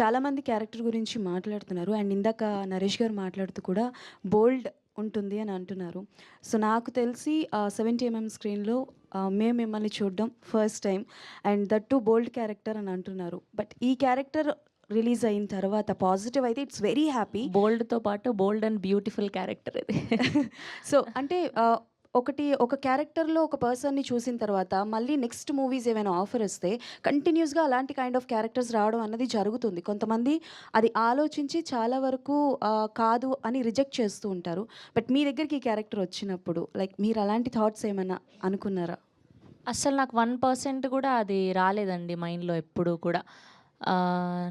చాలామంది క్యారెక్టర్ గురించి మాట్లాడుతున్నారు. అండ్ ఇందాక నరేష్ గారు మాట్లాడుతూ కూడా బోల్డ్ ఉంటుంది అని అంటున్నారు. సో నాకు తెలిసి సెవెంటీ ఎంఎం స్క్రీన్లో మేము మిమ్మల్ని చూడడం first time and that too bold character అని అంటున్నారు. బట్ ఈ క్యారెక్టర్ రిలీజ్ అయిన తర్వాత పాజిటివ్ అయితే ఇట్స్ వెరీ హ్యాపీ. బోల్డ్తో పాటు బోల్డ్ అండ్ బ్యూటిఫుల్ క్యారెక్టర్ ఇది. సో అంటే ఒకటి ఒక క్యారెక్టర్లో ఒక పర్సన్ని చూసిన తర్వాత మళ్ళీ నెక్స్ట్ మూవీస్ ఏమైనా ఆఫర్ వస్తే కంటిన్యూస్గా అలాంటి కైండ్ ఆఫ్ క్యారెక్టర్స్ రావడం అన్నది జరుగుతుంది. కొంతమంది అది ఆలోచించి చాలా వరకు కాదు అని రిజెక్ట్ చేస్తూ ఉంటారు. బట్ మీ దగ్గరికి ఈ క్యారెక్టర్ వచ్చినప్పుడు లైక్ మీరు అలాంటి థాట్స్ ఏమైనా అనుకున్నారా? అస్సలు నాకు వన్ పర్సెంట్ కూడా అది రాలేదండి మైండ్లో ఎప్పుడూ కూడా. ఆ,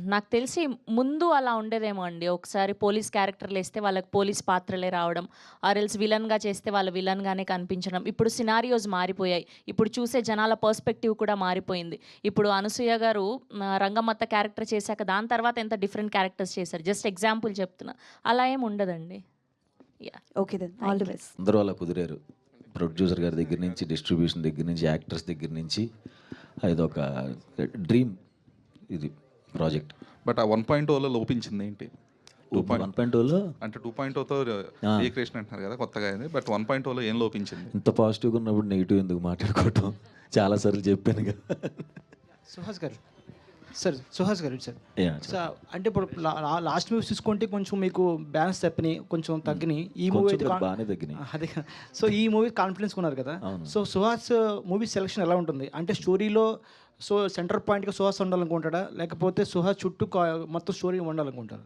నాకు తెలిసి ముందు అలా ఉండేదేమో అండి. ఒకసారి పోలీస్ క్యారెక్టర్లు వేస్తే వాళ్ళకి పోలీస్ పాత్రలే రావడం ఆర్ఎల్స్ విలన్గా చేస్తే వాళ్ళు విలన్గానే కనిపించడం. ఇప్పుడు సినారియోస్ మారిపోయాయి. ఇప్పుడు చూసే జనాల పర్స్పెక్టివ్ కూడా మారిపోయింది. ఇప్పుడు అనసూయ గారు ఆ, రంగమ్మత్త క్యారెక్టర్ చేశాక దాని తర్వాత ఎంత డిఫరెంట్ క్యారెక్టర్స్ చేశారు? జస్ట్ ఎగ్జాంపుల్ చెప్తున్నా. అలా ఏం ఉండదండి. Yeah. Okay then all the best. అందరూ అలా కుదిరారు. ప్రొడ్యూసర్ గారి దగ్గర నుంచి డిస్ట్రిబ్యూషన్ దగ్గర నుంచి యాక్టర్స్ దగ్గర నుంచి ఇదొక డ్రీమ్. ఇది ప్రాజెక్ట్. బట్ ఆ వన్ పాయింట్ ఓలో లోపించింది ఏంటి? టూ పాయింట్ వన్ పాయింట్ టూలో అంటే టూ పాయింట్ ఓతో రీక్రియేషన్ అంటున్నారు కదా కొత్తగా అయింది. బట్ వన్ పాయింట్ ఓలో ఏం లోపించింది? ఇంత పాజిటివ్గా ఉన్నప్పుడు నెగిటివ్ ఎందుకు మాట్లాడుకోవటం? చాలాసార్లు చెప్పాను కదా. సుహాస్ గారు సార్ సుహాస్ గారు సార్. సార్ అంటే ఇప్పుడు లాస్ట్ మూవీస్ చూసుకుంటే కొంచెం మీకు బ్యాలెన్స్ తప్పినాయి కొంచెం తగ్గినాయి. ఈ మూవీ బాగానే తగ్గినాయి. అదే సో ఈ మూవీ కాన్ఫిడెన్స్ ఉన్నారు కదా. సో సుహాస్ మూవీ సెలెక్షన్ ఎలా ఉంటుంది? అంటే స్టోరీలో సో సెంటర్ పాయింట్గా సుహాస్ ఉండాలనుకుంటాడా? లేకపోతే సుహాస్ చుట్టూ మొత్తం స్టోరీ ఉండాలనుకుంటారు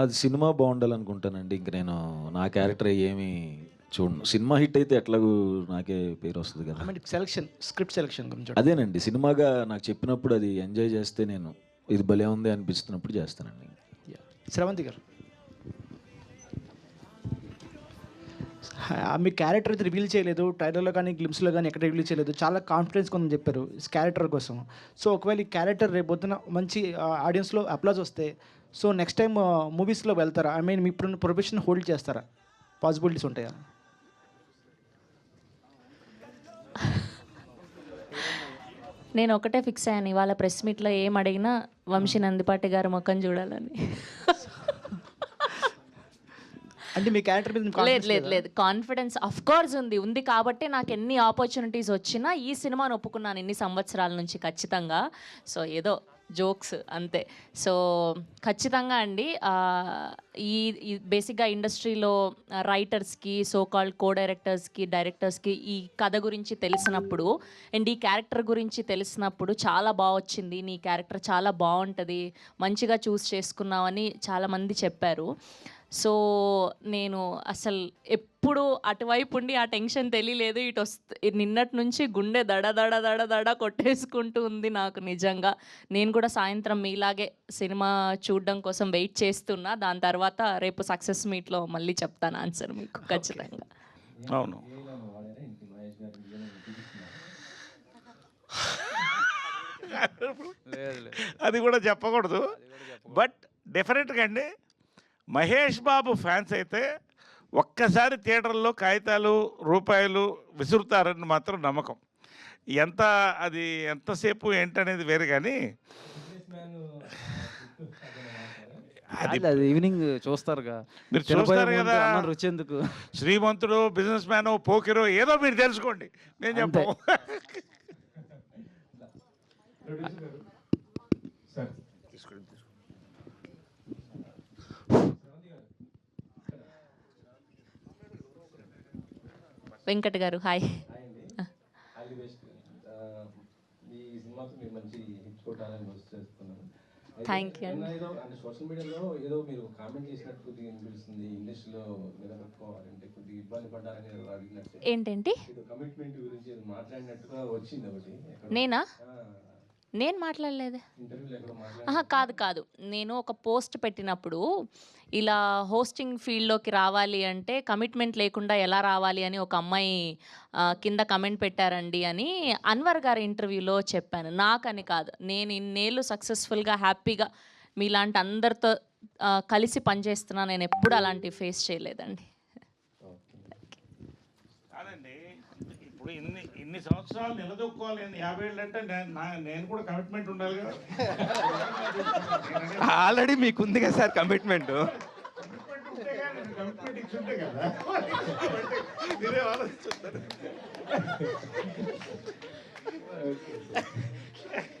అది సినిమా బాగుండాలనుకుంటానండి. ఇంక నేను నా క్యారెక్టర్ ఏమి చూడను. సినిమా హిట్ అయితే ఎట్లాగూ నాకే పేరు వస్తుంది కదా. సెలెక్షన్ స్క్రిప్ట్ సెలెక్షన్ గురించి అదేనండి. సినిమాగా నాకు చెప్పినప్పుడు అది ఎంజాయ్ చేస్తే నేను ఇది భలే ఉంది అనిపిస్తున్నప్పుడు చేస్తానండి. శ్రవంతి గారు. ఆ, మీ క్యారెక్టర్ అయితే రివీల్ చేయలేదు ట్రైలర్లో కానీ గ్లిమ్స్లో కానీ ఎక్కడ రివీల్ చేయలేదు. చాలా కాన్ఫిడెన్స్ కొందని చెప్పారు క్యారెక్టర్ కోసం. సో ఒకవేళ ఈ క్యారెక్టర్ రేపు పొద్దున మంచి ఆడియన్స్లో అప్లాజ్ వస్తే సో నెక్స్ట్ టైం మూవీస్లో వెళ్తారా? ఐ మీన్ మీ ఇప్పుడు ప్రొఫెషన్ హోల్డ్ చేస్తారా? పాసిబిలిటీస్ ఉంటాయా? నేను ఒకటే ఫిక్స్ అయ్యాను. ఇవాళ ప్రెస్ మీట్లో ఏం అడిగినా వంశీ నందిపాటి గారి ముఖం చూడాలని. అంటే మీ క్యారెక్టర్ మీద లేదు లేదు లేదా? కాన్ఫిడెన్స్ అఫ్ కోర్స్ ఉంది. ఉంది కాబట్టి నాకు ఎన్ని ఆపర్చునిటీస్ వచ్చినా ఈ సినిమాను ఒప్పుకున్నాను ఇన్ని సంవత్సరాల నుంచి ఖచ్చితంగా. సో ఏదో జోక్స్ అంతే. సో ఖచ్చితంగా అండి ఈ బేసిక్గా ఇండస్ట్రీలో రైటర్స్కి సో కాల్డ్ కో డైరెక్టర్స్కి డైరెక్టర్స్కి ఈ కథ గురించి తెలిసినప్పుడు అండ్ ఈ క్యారెక్టర్ గురించి తెలిసినప్పుడు చాలా బాగా వచ్చింది. నీ క్యారెక్టర్ చాలా బాగుంటుంది మంచిగా చూస్ చేసుకున్నావని చాలామంది చెప్పారు. సో నేను అసలు ఎప్పుడు అటువైపు ఉండి ఆ టెన్షన్ తెలియలేదు. ఇటు వస్తే నిన్నటి నుంచి గుండె దడ దడ దడ దడ కొట్టేసుకుంటూ ఉంది నాకు నిజంగా. నేను కూడా సాయంత్రం మీలాగే సినిమా చూడడం కోసం వెయిట్ చేస్తున్నా. దాని తర్వాత రేపు సక్సెస్ మీట్లో మళ్ళీ చెప్తాను ఆన్సర్ మీకు ఖచ్చితంగా. అవును. అది కూడా చెప్పకూడదు. బట్ డెఫినెట్గా అండి మహేష్ బాబు ఫ్యాన్స్ అయితే ఒక్కసారి థియేటర్లో కాగితాలు రూపాయలు విసురుతారని మాత్రం నమ్మకం. ఎంత అది ఎంతసేపు ఏంటనేది వేరు కానీ అది ఈవినింగ్ చూస్తారుగా. మీరు చూస్తారు కదా. రుచి ఎందుకు? శ్రీమంతుడు బిజినెస్ మ్యాన్ పోకిరో ఏదో మీరు తెలుసుకోండి. నేను చెప్పు వెంకట్ గారు హాయ్ ఈ సినిమాకి మీరు మంచి హిట్ కొట్టాలని వర్క్ Thank you. నిన్న ఏదో అంటే సోషల్ మీడియాలో ఏదో మీరు కామెంట్ చేసినట్టు కొద్దిగా అనిపిస్తుంది నిలబెట్టుకోవాలంటే కొద్దిగా ఇబ్బంది పడ్డారని ఏదో అడిగినట్టు ఏంటంటి కమిట్మెంట్ గురించి మాట్లాడినట్టుగా వచ్చింది ఒకటి. నేనా? నేను మాట్లాడలేదు. కాదు కాదు. నేను ఒక పోస్ట్ పెట్టినప్పుడు ఇలా హోస్టింగ్ ఫీల్డ్లోకి రావాలి అంటే కమిట్మెంట్ లేకుండా ఎలా రావాలి అని ఒక అమ్మాయి కింద కమెంట్ పెట్టారండి అని అన్వర్ గారి ఇంటర్వ్యూలో చెప్పాను. నాకని కాదు. నేను ఇన్నేళ్ళు సక్సెస్ఫుల్గా హ్యాపీగా మీలాంటి అందరితో కలిసి పనిచేస్తున్నా. నేను ఎప్పుడు అలాంటివి ఫేస్ చేయలేదండి. ఇప్పుడు ఇన్ని ఇన్ని సంవత్సరాలు నిలదొక్కోవాలి. నేను యాభై ఏళ్ళు అంటే నేను నా- నేను కూడా కమిట్మెంట్ ఉండాలి కదా. ఆల్రెడీ మీకుంది కదా సార్ కమిట్మెంట్ కమిట్మెంట్ ఉంటే కానీ కమిట్మెంట్ ఇచ్చి ఉంటే కదా. మీరే ఆలోచిస్తారు.